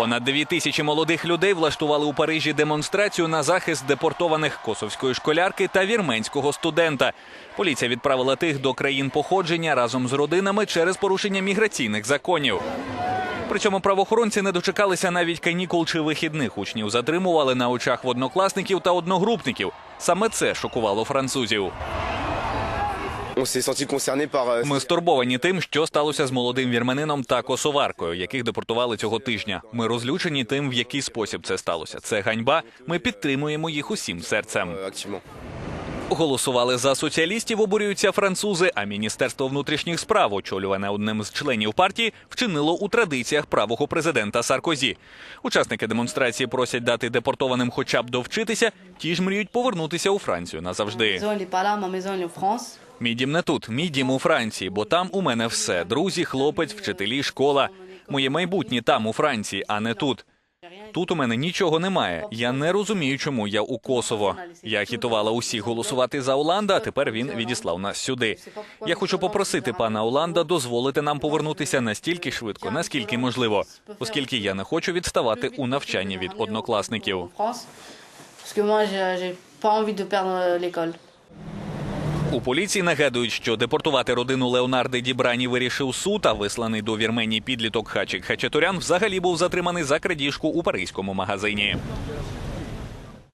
Понад дві тисячі молодих людей влаштували у Парижі демонстрацію на захист депортованих косовської школярки та вірменського студента. Поліція відправила тих до країн походження разом з родинами через порушення міграційних законів. Причому правоохоронці не дочекалися навіть канікул чи вихідних. Учнів затримували на очах в однокласників та одногрупників. Саме це шокувало французів. Ми стурбовані тим, що сталося з молодим вірменином та косоваркою, яких депортували цього тижня. Ми розлючені тим, в який спосіб це сталося. Це ганьба. Ми підтримуємо їх усім серцем. euh. Голосували за соціалістів, обурюються французи. А міністерство внутрішніх справ, очолюване одним з членів партії, вчинило у традиціях правого президента Саркозі. Учасники демонстрації просять дати депортованим хоча б довчитися. Ті ж мріють повернутися у Францію назавжди. Мій дім не тут, мій дім у Франції, бо там у мене все: друзі, хлопець, вчителі, школа. Моє майбутнє там, у Франції, а не тут. Тут у мене нічого немає. Я не розумію, чому я у Косово. Я агітувала усіх голосувати за Оланда, а тепер він відіслав нас сюди. Я хочу попросити пана Оланда дозволити нам повернутися настільки швидко, наскільки можливо, оскільки я не хочу відставати у навчанні від однокласників. У поліції нагадують, що депортувати родину Леонарди Дібрані вирішив суд, а висланий до Вірменії підліток Хачик Хачатурян взагалі був затриманий за крадіжку у паризькому магазині.